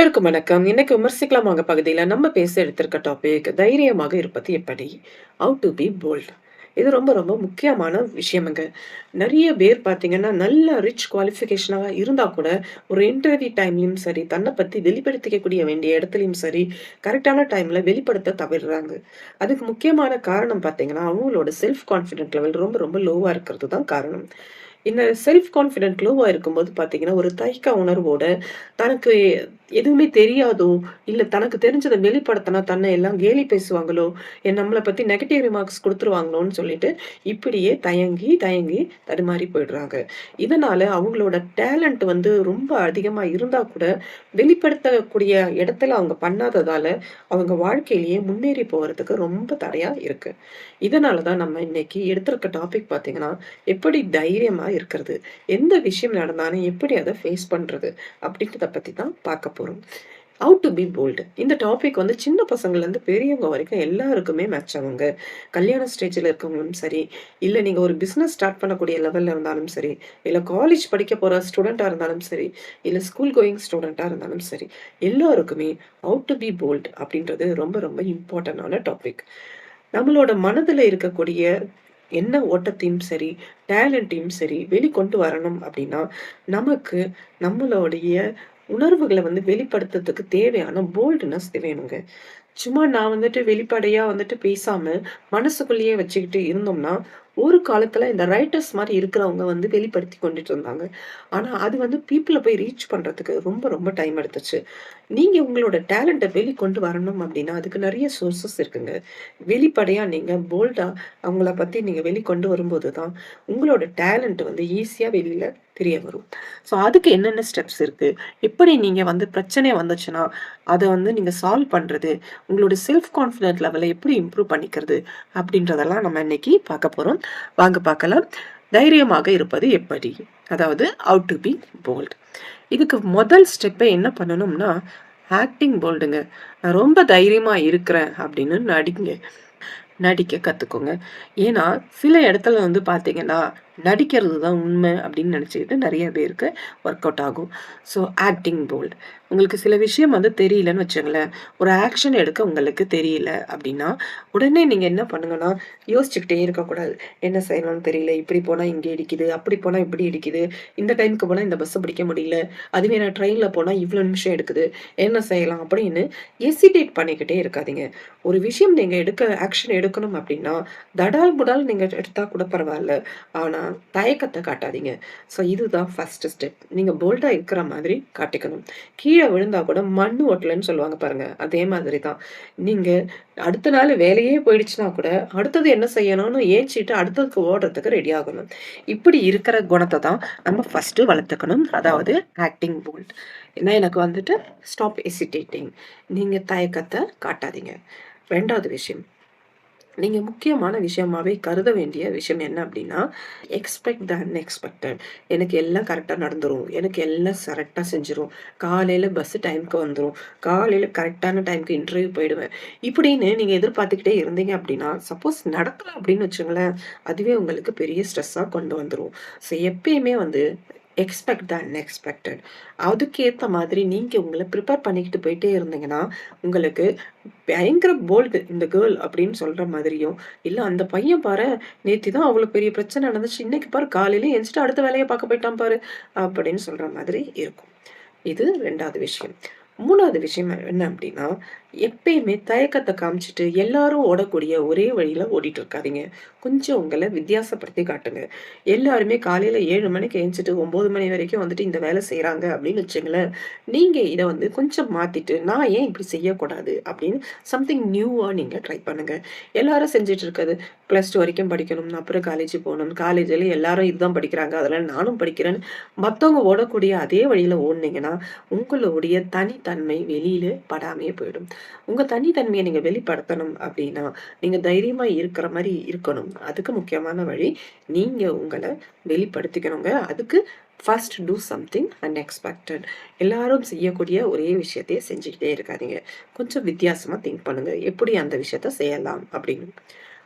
எல்லோருக்கும் வணக்கம். இன்னைக்கு விமர்சிக்கலாமாங்க பகுதியில் நம்ம பேச எடுத்திருக்க டாபிக் தைரியமாக இருப்பது எப்படி? How to be bold. இது ரொம்ப ரொம்ப முக்கியமான விஷயமுங்க. நிறைய பேர் பார்த்தீங்கன்னா, நல்ல ரிச் குவாலிஃபிகேஷனாக இருந்தால் கூட, ஒரு இன்டர்வியூ டைம்லையும் சரி, தன்னை பற்றி வெளிப்படுத்திக்கக்கூடிய வேண்டிய இடத்துலையும் சரி, கரெக்டான டைமில் வெளிப்படுத்த தவிர்றாங்க அதுக்கு முக்கியமான காரணம் பார்த்தீங்கன்னா, அவங்களோட செல்ஃப் கான்ஃபிடென்ட் லெவல் ரொம்ப ரொம்ப லோவாக இருக்கிறது தான் காரணம். இந்த செல்ஃப் கான்ஃபிடென்ட் லோவாக இருக்கும்போது பார்த்தீங்கன்னா, ஒரு தைக்க உணர்வோட தனக்கு எதுவுமே தெரியாதோ, இல்லை தனக்கு தெரிஞ்சதை வெளிப்படுத்தினா தன்னை எல்லாம் கேலி பேசுவாங்களோ, என் நம்மளை பற்றி நெகட்டிவ் ரிமார்க்ஸ் கொடுத்துருவாங்களோன்னு சொல்லிட்டு, இப்படியே தயங்கி, தயங்கி தடுமாறி போயிடுறாங்க. இதனால் அவங்களோட டேலண்ட் வந்து ரொம்ப அதிகமாக இருந்தால் கூட, வெளிப்படுத்தக்கூடிய இடத்துல அவங்க பண்ணாததால, அவங்க வாழ்க்கையிலேயே முன்னேறி போகிறதுக்கு ரொம்ப தடையாக இருக்குது இதனால தான் நம்ம இன்னைக்கு எடுத்திருக்க டாபிக் பார்த்தீங்கன்னா, எப்படி தைரியமாக இருக்கிறது? எந்த விஷயம் நடந்தாலும் எப்படி அதை ஃபேஸ் பண்ணுறது அப்படின்றத பற்றி தான் பார்க்க போகிறோம் ஹவ் டு பி போல்டு இந்த டாபிக் வந்து சின்ன பசங்கள்லேருந்து பெரியவங்க வரைக்கும் எல்லாருக்குமே மேட்ச் ஆகுங்க. கல்யாண ஸ்டேஜில் இருக்கவங்களும் சரி, இல்லை நீங்கள் ஒரு பிஸ்னஸ் ஸ்டார்ட் பண்ணக்கூடிய லெவலில் இருந்தாலும் சரி, இல்லை காலேஜ் படிக்க போகிற ஸ்டூடெண்ட்டாக இருந்தாலும் சரி, இல்லை ஸ்கூல் கோயிங் ஸ்டூடெண்ட்டாக இருந்தாலும் சரி, எல்லாருக்குமே அவுட் டு பி போல்ட் அப்படின்றது ரொம்ப ரொம்ப இம்பார்ட்டண்டான டாபிக். நம்மளோட மனதில் இருக்கக்கூடிய என்ன ஓட்டத்தையும் சரி, டேலண்ட்டையும் சரி வெளிக்கொண்டு வரணும் அப்படின்னா, நமக்கு நம்மளுடைய உணர்வுகளை வந்து வெளிப்படுத்துறதுக்கு தேவையான போல்ட்னஸ் வேணுங்க. சும்மா நான் வந்துட்டு வெளிப்படையா வந்துட்டு பேசாம, மனசுக்குள்ளேயே வச்சுக்கிட்டு இருந்தோம்னா, ஒரு காலத்துல இந்த ரைட்டர்ஸ் மாதிரி இருக்கிறவங்க வந்து வெளிப்படுத்தி கொண்டுட்டு இருந்தாங்க. ஆனா, அது வந்து பீப்புளை போய் ரீச் பண்றதுக்கு ரொம்ப ரொம்ப டைம் எடுத்துச்சு. நீங்க உங்களோட டேலண்ட்டை வெளிக்கொண்டு வரணும் அப்படின்னா, அதுக்கு நிறைய சோர்சஸ் இருக்குங்க. வெளிப்படையா நீங்க போல்டா அவங்கள பத்தி நீங்க வெளிக்கொண்டு வரும்போது தான், உங்களோட டேலண்ட் வந்து ஈஸியா வெளியில தெரிய வரும். ஸோ அதுக்கு என்னென்ன ஸ்டெப்ஸ் இருக்குது எப்படி நீங்கள் வந்து பிரச்சனை வந்துச்சுன்னா, அதை வந்து நீங்கள் சால்வ் பண்ணுறது உங்களோட செல்ஃப் கான்ஃபிடென்ட் லெவலை எப்படி இம்ப்ரூவ் பண்ணிக்கிறது? அப்படின்றதெல்லாம் நம்ம இன்னைக்கு பார்க்க போகிறோம் வாங்க பார்க்கலாம். தைரியமாக இருப்பது எப்படி? அதாவது அவுட் டு பி போல்ட். இதுக்கு முதல் ஸ்டெப்பே என்ன பண்ணணும்னா, ஆக்டிங் போல்டுங்க. நான் ரொம்ப தைரியமாக இருக்கிறேன் அப்படின்னு நடிங்க. நடிக்க கற்றுக்கோங்க ஏன்னா, சில இடத்துல வந்து பார்த்தீங்கன்னா, நடிக்கிறது தான் உண்மை அப்படின்னு நினச்சிக்கிட்டு நிறைய பேருக்கு ஒர்க் அவுட் ஆகும். So acting bold. உங்களுக்கு சில விஷயம் வந்து தெரியலன்னு வச்சுங்களேன் ஒரு ஆக்ஷன் எடுக்க உங்களுக்கு தெரியல அப்படின்னா, உடனே நீங்கள் என்ன பண்ணுங்கன்னா, யோசிச்சுக்கிட்டே இருக்கக்கூடாது. என்ன செய்யணும்னு தெரியல. இப்படி போனால் இங்கே இடிக்குது, அப்படி போனால் இப்படி இடிக்குது. இந்த டைம்க்கு போனால் இந்த பஸ்ஸை பிடிக்க முடியல. அதுவே நான் ட்ரெயினில் போனால் இவ்வளோ நிமிஷம் எடுக்குது. என்ன செய்யலாம்? அப்படின்னு எசிடேட் பண்ணிக்கிட்டே இருக்காதீங்க. ஒரு விஷயம் நீங்கள் எடுக்க ஆக்ஷன் எடுக்கணும் அப்படின்னா, தடால் புடால் நீங்கள் எடுத்தால் கூட பரவாயில்ல ஆனால் தயக்கத்தை காட்டாதீங்க. ஸோ இதுதான் ஃபஸ்ட்டு ஸ்டெப். நீங்கள் போல்டாக இருக்கிற மாதிரி காட்டிக்கணும். கீழே விழுந்தா கூட மண்ணு ஒட்டலைன்னு சொல்லுவாங்க பாருங்க. அதே மாதிரி தான். நீங்க அடுத்த நாள் வேலையே போயிடுச்சுன்னா கூட, அடுத்தது என்ன செய்யணும்னு ஏச்சிட்டு அடுத்ததுக்கு ஓடுறதுக்கு ரெடி ஆகணும். இப்படி இருக்கிற குணத்தை தான் நம்ம ஃபர்ஸ்ட் வளர்த்துக்கணும். அதாவது ஆக்டிங் போல்ட். ஏன்னா எனக்கு வந்துட்டு ஸ்டாப் எசிட்டேட்டிங் நீங்க தயக்கத்தை காட்டாதீங்க. ரெண்டாவது விஷயம். நீங்க முக்கியமான விஷயமாவே கருத வேண்டிய விஷயம் என்ன அப்படின்னா, எக்ஸ்பெக்ட் த அன்எக்ஸ்பெக்டட். எனக்கு எல்லாம் கரெக்டாக நடந்துரும். எனக்கு எல்லாம் கரெக்டாக செஞ்சுரும். காலையில பஸ் டைம்க்கு வந்துடும் காலையில கரெக்டான டைமுக்கு இன்டர்வியூ போயிடுவேன். இப்படின்னு நீங்க எதிர்பார்த்துக்கிட்டே இருந்தீங்க அப்படின்னா, சப்போஸ் நடக்கல அப்படின்னு வச்சுங்களேன் அதுவே உங்களுக்கு பெரிய ஸ்ட்ரெஸ்ஸாக கொண்டு வந்துடும் ஸோ எப்பயுமே வந்து எக்ஸ்பெக்ட் த அன்எக்ஸ்பெக்டட். அதுக்கேற்ற மாதிரி நீங்கள் உங்களை ப்ரிப்பேர் பண்ணிக்கிட்டு போயிட்டே இருந்தீங்கன்னா, உங்களுக்கு பயங்கர போல்டு இந்த கேர்ள் அப்படின்னு சொல்கிற மாதிரியும், இல்லை அந்த பையன் பாரு நேற்று தான் அவ்வளோ பெரிய பிரச்சனை நடந்துச்சு. இன்னைக்கு பாரு காலையில எந்திரிச்சுட்டு அடுத்த வேலையை பார்க்க போயிட்டான் பாரு, அப்படின்னு சொல்கிற மாதிரி இருக்கும். இது ரெண்டாவது விஷயம். மூணாவது விஷயம் என்ன அப்படின்னா, எப்பயுமே தயக்கத்தை காமிச்சிட்டு எல்லாரும் ஓடக்கூடிய ஒரே வழியில ஓடிட்டு இருக்காதீங்க. கொஞ்சம் உங்களை வித்தியாசப்படுத்தி காட்டுங்க. எல்லாருமே காலையில ஏழு மணிக்கு எழுந்துட்டு ஒன்பது மணி வரைக்கும் வந்துட்டு இந்த வேலை செய்யறாங்க அப்படின்னு வச்சுங்களேன் நீங்க இதை வந்து கொஞ்சம் மாத்திட்டு, நான் ஏன் இப்படி செய்யக்கூடாது? அப்படின்னு சம்திங் நியூவா நீங்க ட்ரை பண்ணுங்க. எல்லாரும் செஞ்சுட்டு இருக்கிறது +2 வரைக்கும் படிக்கணும், அப்புறம் காலேஜ் போகணும் காலேஜ்ல எல்லாரும் இதுதான் படிக்கிறாங்க, அதெல்லாம் நானும் படிக்கிறேன்னு மற்றவங்க ஓடக்கூடிய அதே வழியில ஓடுனீங்கன்னா, உங்களுடைய தனி தன்மை வெளியில படாமையே போயிடும். உங்க தனித்தன்மையை நீங்க வெளிப்படுத்தணும் அப்படின்னா, நீங்க தைரியமா இருக்கிற மாதிரி இருக்கணும். அதுக்கு முக்கியமான வழி, நீங்க உங்களை வெளிப்படுத்திக்கணுங்க. அதுக்கு ஃபர்ஸ்ட் டூ சம்திங் அன்எக்ஸ்பெக்டட். எல்லாரும் செய்யக்கூடிய ஒரே விஷயத்தையே செஞ்சுக்கிட்டே இருக்காதீங்க. கொஞ்சம் வித்தியாசமா திங்க் பண்ணுங்க. எப்படி அந்த விஷயத்த செய்யலாம் அப்படின்னு.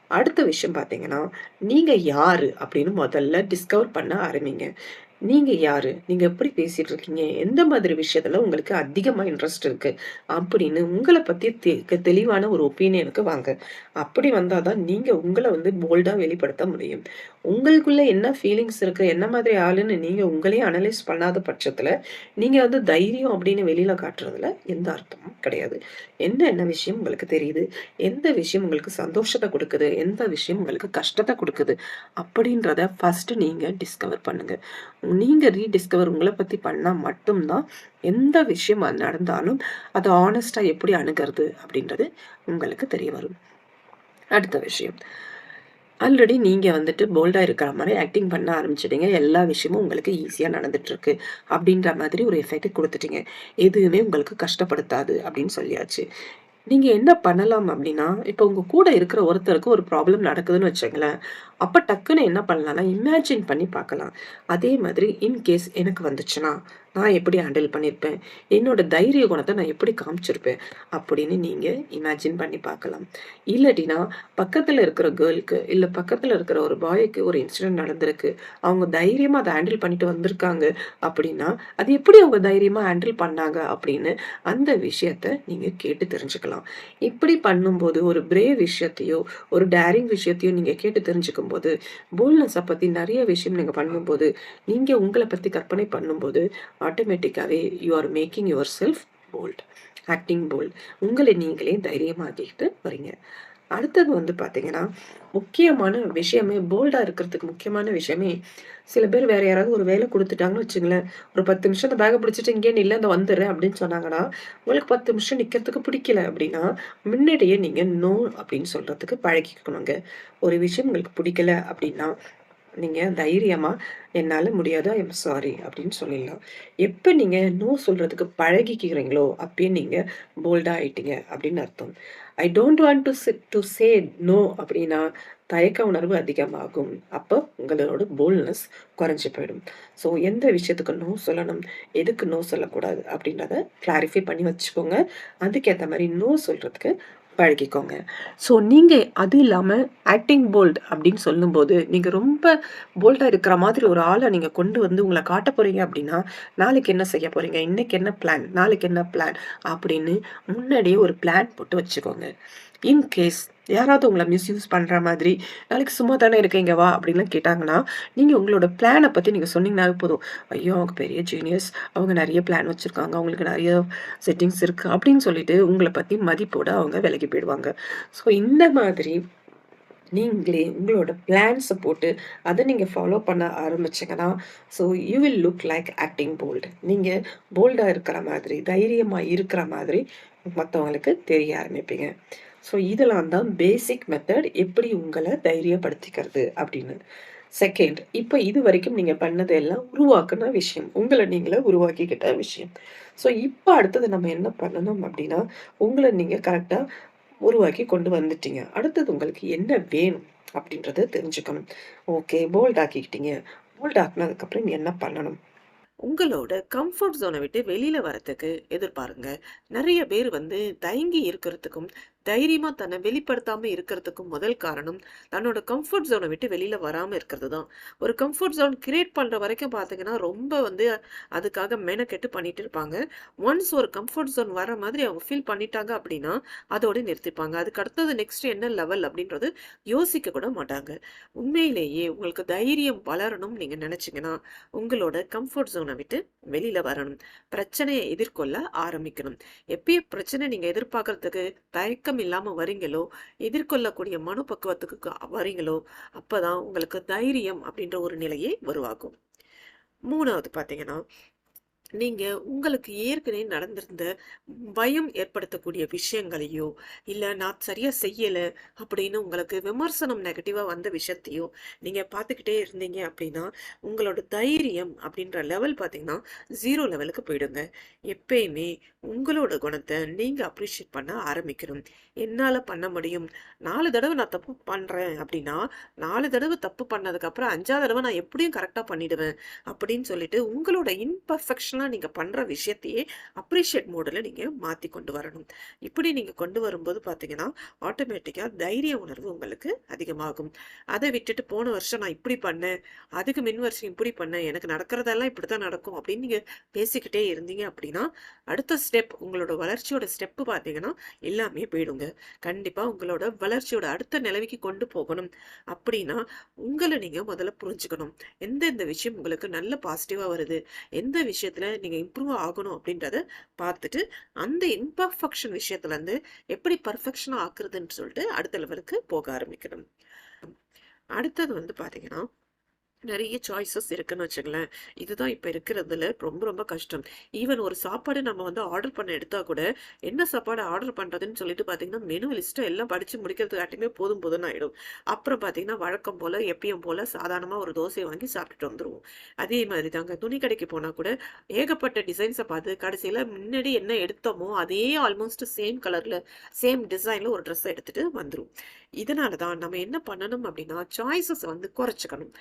அடுத்த விஷயம் பார்த்தீங்கன்னா, நீங்க யார் அப்படின்னு முதல்ல டிஸ்கவர் பண்ண ஆரம்பிங்க. நீங்க யாரு? நீங்க எப்படி பேசிட்டு இருக்கீங்க? எந்த மாதிரி விஷயத்துல உங்களுக்கு அதிகமா இன்ட்ரெஸ்ட் இருக்கு? அப்படின்னு உங்கள பத்தி தெ தெளிவான ஒரு ஒப்பீனியனுக்கு வாங்க. அப்படி வந்தால் தான் நீங்க உங்களை வந்து போல்டா வெளிப்படுத்த முடியும். உங்களுக்குள்ள என்ன ஃபீலிங்ஸ் இருக்கு? என்ன மாதிரி ஆளுன்னு நீங்க உங்களையே அனலைஸ் பண்ணாத பட்சத்துல, நீங்க வந்து தைரியம் அப்படின்னு வெளியில காட்டுறதுல எந்த அர்த்தமும் கிடையாது. என்ன என்ன விஷயம் உங்களுக்கு தெரியுது? எந்த விஷயம் உங்களுக்கு சந்தோஷத்தை கொடுக்குது எந்த விஷயம் உங்களுக்கு கஷ்டத்தை கொடுக்குது அப்படின்றத ஃபர்ஸ்ட்டு நீங்க டிஸ்கவர் பண்ணுங்க. நீங்க ரீடிஸ்கவர் உங்களை பத்தி பண்ணா மட்டும்தான் எந்த விஷயம் நடந்தாலும், அதை ஹானஸ்ட்டா எப்படி அணுகிறது அப்படின்றது உங்களுக்கு தெரிய வரும். அடுத்த விஷயம். ஆல்ரெடி நீங்கள் வந்துட்டு போல்டாக இருக்கிற மாதிரி ஆக்டிங் பண்ண ஆரம்பிச்சிட்டிங்க எல்லா விஷயமும் உங்களுக்கு ஈஸியாக நடந்துட்டுருக்கு. அப்படின்ற மாதிரி ஒரு எஃபெக்ட் கொடுத்துட்டீங்க எதுவுமே உங்களுக்கு கஷ்டப்படுத்தாது அப்படின்னு சொல்லியாச்சு. நீங்கள் என்ன பண்ணலாம் அப்படின்னா, இப்போ உங்கள் கூட இருக்கிற ஒருத்தருக்கு ஒரு ப்ராப்ளம் நடக்குதுன்னு வச்சுங்களேன் அப்போ டக்குன்னு என்ன பண்ணலாம்னா, இமேஜின் பண்ணி பார்க்கலாம். அதே மாதிரி இன்கேஸ் எனக்கு வந்துச்சுன்னா, நான் எப்படி ஹேண்டில் பண்ணியிருப்பேன்? என்னோட தைரிய குணத்தை நான் எப்படி காமிச்சிருப்பேன்? அப்படின்னு நீங்கள் இமேஜின் பண்ணி பார்க்கலாம். இல்லாட்டினா, பக்கத்தில் இருக்கிற கேர்ள்க்கு, இல்லை பக்கத்தில் இருக்கிற ஒரு பாய்க்கு ஒரு இன்சிடென்ட் நடந்திருக்கு. அவங்க தைரியமாக அதை ஹேண்டில் பண்ணிட்டு வந்திருக்காங்க அப்படின்னா, அது எப்படி அவங்க தைரியமாக ஹேண்டில் பண்ணாங்க அப்படின்னு அந்த விஷயத்த நீங்கள் கேட்டு தெரிஞ்சுக்கலாம். இப்படி பண்ணும்போது ஒரு பிரேவ் விஷயத்தையோ, ஒரு டேரிங் விஷயத்தையோ நீங்கள் கேட்டு தெரிஞ்சுக்கும்போது, போல்னஸை பத்தி நிறைய விஷயம் நீங்க பண்ணும்போது, நீங்க உங்களை பத்தி கற்பனை பண்ணும்போது, ஆட்டோமேட்டிக்காவே you are making yourself bold. Acting bold. உங்களை நீங்களே தைரியமாக்கிட்டு வரீங்க. அடுத்தது வந்து பார்த்தீங்கன்னா, முக்கியமான விஷயமே போல்டாக இருக்கிறதுக்கு முக்கியமான விஷயமே, சில பேர் வேற யாராவது ஒரு வேலை கொடுத்துட்டாங்கன்னு வச்சுங்களேன், ஒரு 10 நிமிஷம் அந்த பேக்கை பிடிச்சிட்டு இங்கே இல்லை அந்த வந்துடுறேன் அப்படின்னு சொன்னாங்கன்னா, உங்களுக்கு 10 நிமிஷம் நிற்கிறதுக்கு பிடிக்கல அப்படின்னா, முன்னாடியே நீங்கள் நோ அப்படின்னு சொல்கிறதுக்கு பழகிக்கணுங்க. ஒரு விஷயம் உங்களுக்கு பிடிக்கல அப்படின்னா, நீங்கள் தைரியமாக என்னால் முடியாது. ஐ சாரி அப்படின்னு சொல்லிடலாம். எப்போ நீங்கள் நோ சொல்கிறதுக்கு பழகிக்கிறீங்களோ, அப்பயே நீங்கள் போல்டாக ஆயிட்டீங்க அப்படின்னு அர்த்தம். I don't want to sit to say no அப்படின்னா, தயக்க உணர்வு அதிகமாகும். அப்ப உங்களோட போல்ட்னஸ் குறைஞ்சு போயிடும். ஸோ எந்த விஷயத்துக்கு நோ சொல்லணும், எதுக்கு நோ சொல்லக்கூடாது அப்படின்றத கிளாரிஃபை பண்ணி வச்சுக்கோங்க. அதுக்கேற்ற மாதிரி நோ சொல்றதுக்கு பழகிக்கோங்க. ஸோ நீங்கள் அது இல்லாமல் ஆக்டிங் போல்ட் அப்படின்னு சொல்லும்போது, நீங்கள் ரொம்ப போல்டாக இருக்கிற மாதிரி ஒரு ஆளை நீங்கள் கொண்டு வந்து உங்களை காட்ட போகிறீங்க அப்படின்னா, நாளைக்கு என்ன செய்ய போகிறீங்க இன்றைக்கி என்ன பிளான்? நாளைக்கு என்ன பிளான்? அப்படின்னு முன்னாடியே ஒரு பிளான் போட்டு வச்சுக்கோங்க. இன்கேஸ் யாராவது உங்களை மிஸ்யூஸ் பண்ணுற மாதிரி, "நாளைக்கு சும்மா தானே இருக்கீங்க வா" அப்படின்லாம் கேட்டாங்கன்னா, நீங்கள் உங்களோட பிளானை பற்றி நீங்கள் சொன்னீங்கனாவே போதும். "ஐயோ! அவங்க பெரிய ஜீனியஸ். அவங்க நிறைய பிளான் வச்சுருக்காங்க அவங்களுக்கு நிறைய செட்டிங்ஸ் இருக்குது அப்படின்னு சொல்லிட்டு உங்களை பற்றி மதிப்போடு அவங்க விலகி போயிடுவாங்க. ஸோ இந்த மாதிரி நீங்களே உங்களோட பிளான்ஸை போட்டு, அதை நீங்கள் ஃபாலோ பண்ண ஆரம்பிச்சீங்கன்னா, so you will look like acting bold நீங்கள் போல்டாக இருக்கிற மாதிரி, தைரியமாக இருக்கிற மாதிரி மற்றவங்களுக்கு தெரிய ஆரம்பிப்பீங்க. ஸோ இதெல்லாம் தான் பேசிக் மெத்தட் எப்படி உங்களை தைரியப்படுத்திக்கிறது அப்படின்னு. செகண்ட், இது வரைக்கும் நீங்க பண்ணது எல்லாம் உருவாக்குன விஷயம். உங்களை நீங்களே உருவாக்கிக்கிட்ட விஷயம். ஸோ இப்போ அடுத்தது நம்ம என்ன பண்ணணும் அப்படின்னா, உங்களை நீங்கள் கரெக்டாக உருவாக்கி கொண்டு வந்துட்டீங்க. அடுத்தது உங்களுக்கு என்ன வேணும் அப்படின்றத தெரிஞ்சுக்கணும். ஓகே போல்ட் ஆக்கிக்கிட்டீங்க. போல்ட் ஆக்குனதுக்கப்புறம் என்ன பண்ணணும்? உங்களோட கம்ஃபோர்ட் ஜோனை விட்டு வெளியில வரத்துக்கு எதிர்பாருங்க. நிறைய பேர் வந்து தயங்கி இருக்கிறதுக்கும், தைரியமா தன்னை வெளிப்படுத்தாம இருக்கிறதுக்கும் முதல் காரணம், தன்னோட கம்ஃபோர்ட் ஜோனை விட்டு வெளியில வராம இருக்கிறது தான். ஒரு கம்ஃபோர்ட் ஜோன் கிரியேட் பண்ற வரைக்கும் பார்த்தீங்கன்னா, ரொம்ப வந்து அதுக்காக மெனக்கெட்டு பண்ணிட்டு இருப்பாங்க. ஒன்ஸ் ஒரு கம்ஃபோர்ட் ஜோன் வர மாதிரி அவங்க ஃபீல் பண்ணிட்டாங்க அப்படின்னா, அதோட நிறுத்திப்பாங்க. அதுக்கு அடுத்தது நெக்ஸ்ட் என்ன லெவல் அப்படின்றது யோசிக்க கூட மாட்டாங்க. உண்மையிலேயே உங்களுக்கு தைரியம் வளரணும்னு நீங்க நினைச்சீங்கன்னா உங்களோட கம்ஃபோர்ட் ஜோனை விட்டு வெளியில வரணும். பிரச்சனையை எதிர்கொள்ள ஆரம்பிக்கணும். எப்பயும் பிரச்சனை நீங்க எதிர்பார்க்கறதுக்கு தயக்கம் இல்லாம வரீங்களோ, எதிர்கொள்ளக்கூடிய மனப்பக்குவத்துக்கு வரீங்களோ வரீங்களோ, அப்பதான் உங்களுக்கு தைரியம் அப்படின்ற ஒரு நிலையே உருவாகும். மூணாவது பார்த்தீங்கன்னா, நீங்கள் உங்களுக்கு ஏற்கனவே நடந்திருந்த பயம் ஏற்படுத்தக்கூடிய விஷயங்களையோ, இல்லை நான் சரியாக செய்யலை அப்படின்னு உங்களுக்கு விமர்சனம் நெகட்டிவாக வந்த விஷயத்தையோ, நீங்கள் பார்த்துக்கிட்டே இருந்தீங்க அப்படின்னா, உங்களோட தைரியம் அப்படின்ற லெவல் பார்த்தீங்கன்னா, ஜீரோ லெவலுக்கு போயிடுங்க. எப்பயுமே உங்களோட குணத்தை நீங்கள் அப்ரிஷியேட் பண்ண ஆரம்பிக்கணும். என்னால் பண்ண முடியும். நாலு தடவை நான் தப்பு பண்ணுறேன் அப்படின்னா, நாலு தடவை தப்பு பண்ணதுக்கப்புறம் அஞ்சாவது தடவை நான் எப்படியும் கரெக்டாக பண்ணிடுவேன். அப்படின்னு சொல்லிட்டு உங்களோட இம்பர்ஃபெக்ஷனா ஆனால் நீங்க பண்ற விஷயத்தையே அப்ரிஷியேட் மோடில் நீங்க மாத்தி கொண்டு வரணும். இப்படி நீங்க கொண்டு வரும்போது பார்த்தீங்கன்னா, ஆட்டோமேட்டிக்கா தைரிய உணர்வு உங்களுக்கு அதிகமாகும். அதை விட்டுட்டு போன வருஷம் நான் இப்படி பண்ணேன், அதுக்கு மின் வருஷம் இப்படி பண்ணேன், எனக்கு நடக்கிறதெல்லாம் இப்படித்தான் நடக்கும் அப்படின்னு நீங்க பேசிக்கிட்டே இருந்தீங்க அப்படின்னா, அடுத்த ஸ்டெப் உங்களோட வளர்ச்சியோட ஸ்டெப் பார்த்தீங்கன்னா, எல்லாமே போயிடுங்க. கண்டிப்பா உங்களோட வளர்ச்சியோட அடுத்த நிலவைக்கு கொண்டு போகணும் அப்படின்னா, உங்களை நீங்க முதல்ல புரிஞ்சுக்கணும். எந்தெந்த விஷயம் உங்களுக்கு நல்ல பாசிட்டிவாக வருது, எந்த விஷயத்துல நீங்க இம்ப்ரூவ் ஆகணும் அப்படின்றத பார்த்துட்டு, அந்த இம்பர்ஃபெக்ஷன் விஷயத்துலேருந்து எப்படி பர்ஃபெக்ஷனாக ஆக்குறதுன்னு சொல்லிட்டு அடுத்த லெவலுக்கு போக ஆரம்பிக்கணும். அடுத்தது வந்து பார்த்தீங்கன்னா, நிறைய சாய்ஸஸ் இருக்குன்னு வச்சுங்களேன். இதுதான் இப்போ இருக்கிறதுல ரொம்ப ரொம்ப கஷ்டம். ஈவன் ஒரு சாப்பாடு நம்ம வந்து ஆர்டர் பண்ண எடுத்தால் கூட, என்ன சாப்பாடு ஆர்டர் பண்ணுறதுன்னு சொல்லிட்டு பார்த்தீங்கன்னா, மெனு லிஸ்ட்டை எல்லாம் படித்து முடிக்கிறதுக்காட்டியுமே போதும் போதும்ன்னு ஆகிடும் அப்புறம் பார்த்தீங்கன்னா, வழக்கம் போல் எப்பயும் போல் சாதாரணமாக ஒரு தோசையை வாங்கி சாப்பிட்டுட்டு வந்துடுவோம் அதே மாதிரி தாங்க துணி கடைக்கு போனால் கூட, ஏகப்பட்ட டிசைன்ஸை பார்த்து கடைசியில் முன்னாடி என்ன எடுத்தோமோ, அதே ஆல்மோஸ்ட் சேம் கலரில் சேம் டிசைனில் ஒரு ட்ரெஸ்ஸை எடுத்துகிட்டு வந்துடும் இதனால தான் நம்ம என்ன பண்ணணும் அப்படின்னா, சாய்ஸஸ் வந்து குறைச்சிக்கணும்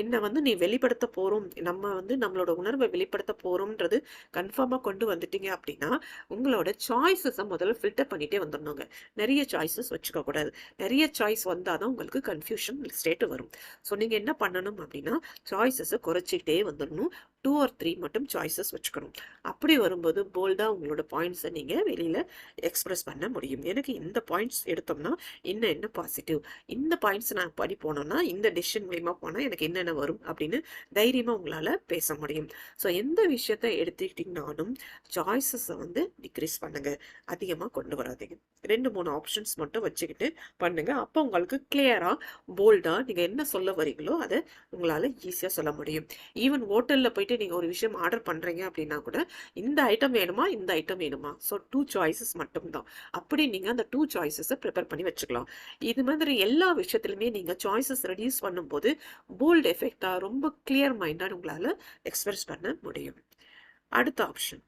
என்ன வந்து நீ வெளிப்படுத்த போறோம், நம்ம வந்து நம்மளோட உணர்வை வெளிப்படுத்த போறோம்ன்றது கன்ஃபார்மாக கொண்டு வந்துட்டீங்க அப்படின்னா, உங்களோட சாய்ஸஸை முதல்ல ஃபில்டர் பண்ணிட்டே வந்துடணுங்க. நிறைய சாய்ஸஸ் வச்சுக்கக்கூடாது நிறைய சாய்ஸ் வந்தா தான் உங்களுக்கு கன்ஃப்யூஷன் ஸ்டேட்டு வரும். ஸோ நீங்க என்ன பண்ணணும் அப்படின்னா, சாய்ஸஸை குறைச்சிக்கிட்டே வந்துடணும். டூ ஆர் த்ரீ மட்டும் சாய்ஸஸ் வச்சுக்கணும். அப்படி வரும்போது போல்டாக உங்களோட பாயிண்ட்ஸை நீங்கள் வெளியில் எக்ஸ்ப்ரெஸ் பண்ண முடியும். எனக்கு இந்த பாயிண்ட்ஸ் எடுத்தோம்னா, என்ன என்ன பாசிட்டிவ், இந்த பாயிண்ட்ஸ் நான் படி போனோம்னா, இந்த டிசிஷன் மூலியமா போனால் எனக்கு என்னென்ன வரும் அப்படின்னு தைரியமாக உங்களால் பேச முடியும். ஸோ எந்த விஷயத்த எடுத்துக்கிட்டிங்கனாலும் சாய்ஸஸை வந்து டிக்ரீஸ் பண்ணுங்கள் அதிகமாக கொண்டு வராதிங்க ரெண்டு மூணு ஆப்ஷன்ஸ் மட்டும் வச்சுக்கிட்டு பண்ணுங்கள் அப்போ உங்களுக்கு கிளியராக போல்டாக நீங்கள் என்ன சொல்ல வரீங்களோ, அதை உங்களால் ஈஸியாக சொல்ல முடியும். ஈவன் ஹோட்டலில் போயிட்டு நீங்க ஒரு விஷயம் ஆர்டர் பண்றீங்க அப்படின்னா கூட, இந்த ஐட்டம் வேணுமா? இந்த ஐட்டம் வேணுமா? ஸோ டூ சாய்ஸஸ் மட்டும்தான் அப்படி நீங்க அந்த டூ சாய்ஸஸை ப்ரிப்பேர் பண்ணி வச்சுக்கலாம். இது மாதிரி எல்லா விஷயத்துலையுமே நீங்க சாய்ஸஸ் ரெடியூஸ் பண்ணும்போது, போல்டு எஃபெக்ட்டா ரொம்ப கிளியர் மைண்டாக உங்களால எக்ஸ்பிரஸ் பண்ண முடியும். அடுத்த ஆப்ஷன்.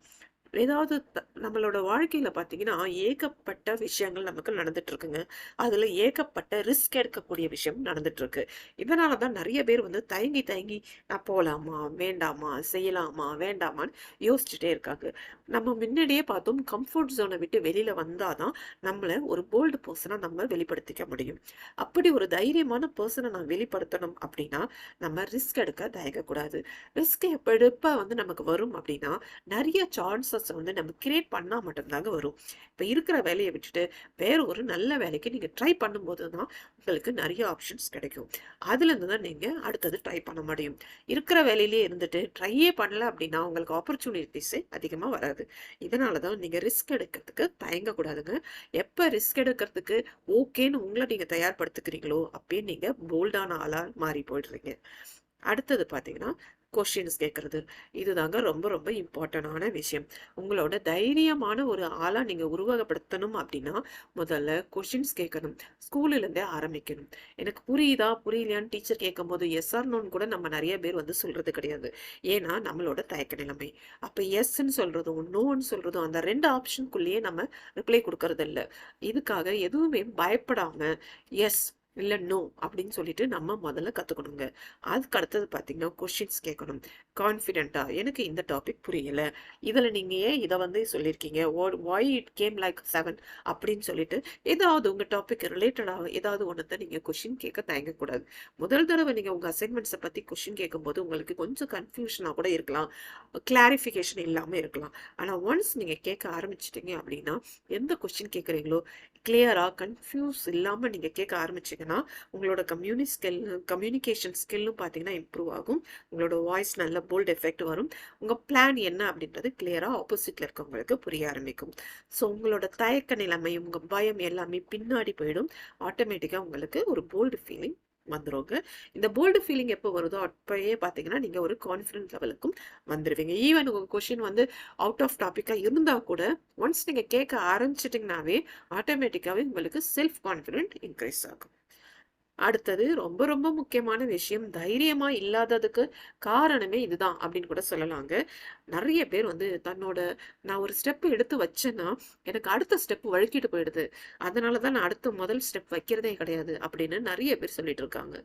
ஏதாவது த நம்மளோட வாழ்க்கையில் பார்த்தீங்கன்னா, ஏகப்பட்ட விஷயங்கள் நமக்கு நடந்துட்டுருக்குங்க அதில் ஏகப்பட்ட ரிஸ்க் எடுக்கக்கூடிய விஷயம் நடந்துட்டுருக்கு இதனால தான் நிறைய பேர் வந்து தயங்கி தயங்கி நான் போகலாமா வேண்டாமா? செய்யலாமா? வேண்டாமான்னு யோசிச்சுட்டே இருக்காங்க. நம்ம முன்னாடியே பார்த்தோம் கம்ஃபோர்ட் ஜோனை விட்டு வெளியில் வந்தால் தான், நம்மளை ஒரு போல்டு பர்சனாக நம்ம வெளிப்படுத்திக்க முடியும். அப்படி ஒரு தைரியமான பர்சனை நான் வெளிப்படுத்தணும் அப்படின்னா, நம்ம ரிஸ்க் எடுக்க தயங்கக்கூடாது. ரிஸ்க் எப்போ எப்ப வந்து நமக்கு வரும் அப்படின்னா, நிறைய சான்சஸ் சான்ஸஸ் வந்து நம்ம கிரியேட் பண்ணால் மட்டும்தாங்க வரும். இப்போ இருக்கிற வேலையை விட்டுட்டு, வேற ஒரு நல்ல வேலைக்கு நீங்கள் ட்ரை பண்ணும்போது தான், உங்களுக்கு நிறைய ஆப்ஷன்ஸ் கிடைக்கும். அதுலேருந்து தான் நீங்கள் அடுத்தது ட்ரை பண்ண முடியும். இருக்கிற வேலையிலேயே இருந்துட்டு ட்ரையே பண்ணல அப்படின்னா, உங்களுக்கு ஆப்பர்ச்சுனிட்டிஸே அதிகமாக வராது. இதனால தான் நீங்கள் ரிஸ்க் எடுக்கிறதுக்கு தயங்கக்கூடாதுங்க. எப்போ ரிஸ்க் எடுக்கிறதுக்கு ஓகேன்னு உங்களை நீங்கள் தயார்படுத்துக்கிறீங்களோ அப்பயே நீங்கள் போல்டான ஆளாக மாறி போயிடுறீங்க. அடுத்தது பார்த்தீங்கன்னா, கொஷின்ஸ் கேட்கறது. இதுதாங்க ரொம்ப ரொம்ப இம்பார்ட்டண்டான விஷயம். உங்களோட தைரியமான ஒரு ஆளாக நீங்கள் உருவகப்படுத்தணும் அப்படின்னா, முதல்ல கொஷின்ஸ் கேட்கணும். ஸ்கூல்லேருந்தே ஆரம்பிக்கணும். எனக்கு புரியுதா? புரியலையான்னு டீச்சர் கேட்கும்போது, எஸ் ஆர் நோன் கூட நம்ம நிறைய பேர் வந்து சொல்கிறது கிடையாது. ஏன்னா, நம்மளோட தயக்க நிலைமை. அப்போ எஸ்ன்னு சொல்கிறதும் நோன்னு சொல்றதும் அந்த ரெண்டு ஆப்ஷனுக்குள்ளேயே நம்ம ரிப்ளை கொடுக்கறதில்ல இதுக்காக எதுவுமே பயப்படாம, எஸ் இல்ல நோ அப்படின்னு சொல்லிட்டு நம்ம முதல்ல கத்துக்கணுங்க. அதுக்கு அடுத்தது பார்த்தீங்கன்னா, கொஷின்ஸ் கேட்கணும். கான்ஃபிடென்ட்டா எனக்கு இந்த டாபிக் புரியல. இதுல நீங்க ஏன் இதை வந்து சொல்லியிருக்கீங்க? What it came like seven அப்படின்னு சொல்லிட்டு, ஏதாவது உங்க டாபிக் ரிலேட்டடா ஏதாவது ஒண்ணத்த நீங்க கொஷின் கேட்க தயங்கக்கூடாது. முதல் தடவ நீங்க உங்க அசைன்மெண்ட்ஸை பத்தி கொஷின் கேட்கும்போது, உங்களுக்கு கொஞ்சம் கன்ஃப்யூஷனா கூட இருக்கலாம். கிளாரிஃபிகேஷன் இல்லாம இருக்கலாம். ஆனா ஒன்ஸ் நீங்க கேட்க ஆரம்பிச்சிட்டிங்க அப்படின்னா, எந்த கொஷின் கேட்குறீங்களோ கிளியராக கன்ஃப்யூஸ் இல்லாமல் நீங்கள் கேட்க ஆரம்பிச்சீங்கன்னா, உங்களோட கம்யூனி ஸ்கில் கம்யூனிகேஷன் ஸ்கில்லும் பார்த்தீங்கன்னா இம்ப்ரூவ் ஆகும். உங்களோட வாய்ஸ் நல்ல போல்ட் எஃபெக்ட் வரும். உங்கள் பிளான் என்ன அப்படின்றது கிளியராக ஆப்போசிட்டில் இருக்கவங்களுக்கு புரிய ஆரம்பிக்கும். ஸோ உங்களோட தயக்க நிலைமை, உங்கள் பயம் எல்லாமே பின்னாடி போயிடும். ஆட்டோமேட்டிக்காக உங்களுக்கு ஒரு போல்டு ஃபீலிங் வந்துடுங்க இந்த போல்டு ஃபீலிங் எப்போ வருதோ, அப்பயே பார்த்தீங்கன்னா, நீங்க ஒரு கான்ஃபிடன்ட் லெவலுக்கும் வந்துருவீங்க. ஈவன் உங்கள் கொஷின் வந்து அவுட் ஆஃப் டாப்பிக்காக இருந்தா கூட, ஒன்ஸ் நீங்க கேட்க ஆரம்பிச்சிட்டிங்கனாவே ஆட்டோமேட்டிக்காவே உங்களுக்கு செல்ஃப் கான்ஃபிடென்ட் இன்கிரீஸ் ஆகும். அடுத்தது ரொம்ப ரொம்ப முக்கியமான விஷயம், தைரியமா இல்லாததுக்கு காரணமே இதுதான் அப்படின்னு கூட சொல்லலாங்க. நிறைய பேர் வந்து தன்னோட நான் ஒரு ஸ்டெப் எடுத்து வச்சேன்னா, எனக்கு அடுத்த ஸ்டெப் வழுக்கிட்டு போயிடுது. அதனால தான் நான் அடுத்த முதல் ஸ்டெப் வைக்கிறதே கிடையாது அப்படின்னு நிறைய பேர் சொல்லிட்டு இருக்காங்க.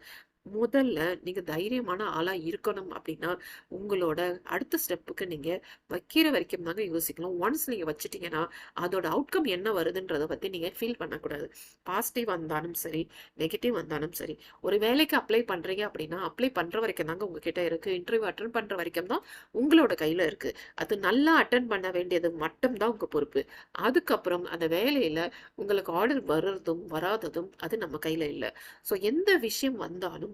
முதல்ல நீங்கள் தைரியமான ஆளாக இருக்கணும் அப்படின்னா, உங்களோட அடுத்த ஸ்டெப்புக்கு நீங்கள் வைக்கிற வரைக்கும் தாங்க யோசிக்கணும். ஒன்ஸ் நீங்கள் வச்சுட்டீங்கன்னா, அதோட அவுட்கம் என்ன வருதுன்றத பற்றி நீங்கள் ஃபீல் பண்ணக்கூடாது. பாசிட்டிவ் வந்தாலும் சரி, நெகட்டிவ் வந்தாலும் சரி. ஒரு வேலைக்கு அப்ளை பண்ணுறீங்க அப்படின்னா, அப்ளை பண்ணுற வரைக்கும் தாங்க உங்ககிட்ட இருக்குது இன்டர்வியூ அட்டன் பண்ணுற வரைக்கும் தான் உங்களோட கையில் இருக்குது அது நல்லா அட்டன் பண்ண வேண்டியது மட்டும்தான் உங்கள் பொறுப்பு. அதுக்கப்புறம் அந்த வேலையில் உங்களுக்கு ஆர்டர் வர்றதும், வராததும் அது நம்ம கையில் இல்லை ஸோ எந்த விஷயம் வந்தாலும்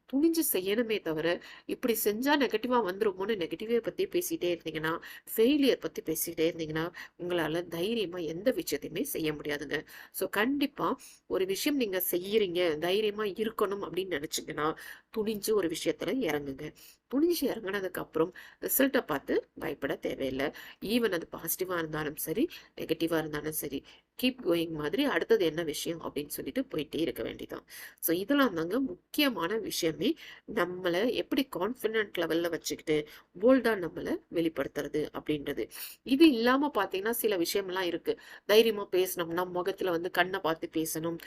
துணிஞ்சு செய்யணுமே தவிர, இப்படி செஞ்சா நெகட்டிவா வந்துருமோன்னு நெகட்டிவே பத்தி பேசிட்டே இருந்தீங்கன்னா, ஃபெயிலியர் பத்தி பேசிட்டே இருந்தீங்கன்னா, உங்களால தைரியமா எந்த விஷயத்தையுமே செய்ய முடியாதுங்க. ஸோ கண்டிப்பா ஒரு விஷயம் நீங்க செய்யறீங்க, தைரியமா இருக்கணும் அப்படின்னு நினைச்சீங்கன்னா துணிஞ்சு ஒரு விஷயத்துல இறங்குங்க. துணிஞ்சு இறங்கினதுக்கு அப்புறம் ரிசல்ட்டை பார்த்து பயப்பட தேவையில்லை ஈவன் அது பாசிட்டிவா இருந்தாலும் சரி, நெகட்டிவா இருந்தாலும் சரி. கீப் கோயிங் மாதிரி அடுத்தது என்ன விஷயம் அப்படின்னு சொல்லிட்டு போயிட்டே இருக்க வேண்டியதுதான். ஸோ இதெல்லாம் தாங்க முக்கியமான விஷயம் நம்மளை எப்படி கான்ஃபிடென்ட் லெவல்ல வச்சுக்கிட்டு, போல்டா நம்மளை வெளிப்படுத்துறது அப்படின்றது. இது இல்லாம பார்த்தீங்கன்னா, சில விஷயம்லாம் இருக்கு. தைரியமா பேசணும்னா, முகத்துல வந்து கண்ணை பார்த்து பேசணும்.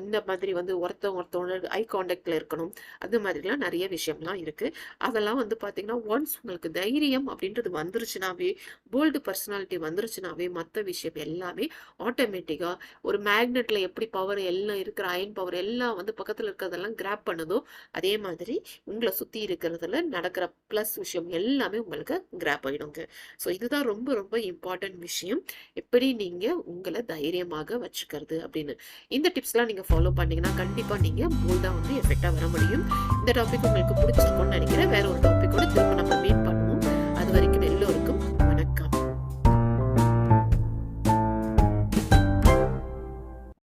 இந்த மாதிரி வந்து ஒருத்தவங்க ஒருத்தவங்க ஐ காண்டாக்டில் இருக்கணும். அது மாதிரிலாம் நிறைய விஷயம்லாம் இருக்கு. அதெல்லாம் வந்து பார்த்தீங்கன்னா, ஒன்ஸ் உங்களுக்கு தைரியம் அப்படின்றது வந்துருச்சுனாவே, போல்டு பர்சனாலிட்டி வந்துருச்சுனாவே, மற்ற விஷயம் எல்லாமே ஆட்டோமேட்டிக்காக ஒரு மேக்னெட்ல எப்படி பவர் எல்லாம் இருக்கிற அயர்ன் பவர் எல்லாம் வந்து பக்கத்தில் இருக்கிறதெல்லாம் கிராப் பண்ணுதோ, அதே மாதிரி உங்களை சுத்தி இருக்கிறதுல நடக்கிற ப்ளஸ் விஷயம் எல்லாமே உங்களுக்கு கிராப் ஆகிடுங்க ஸோ இதுதான் ரொம்ப ரொம்ப இம்பார்ட்டன்ட் விஷயம். எப்படி நீங்க உங்கள தைரியமாக வச்சுக்கிறது அப்படின்னு. இந்த டிப்ஸ்லாம் நீங்க ஃபாலோ பண்ணீங்கன்னா, கண்டிப்பா நீங்க போல்டா வந்து எஃபெக்டாக வர முடியும். இந்த டாபிக் உங்களுக்கு பிடிச்சிருக்கும்னு நினைக்கிறேன் வேற ஒரு டாபிக்கோட திரும்ப நம்ம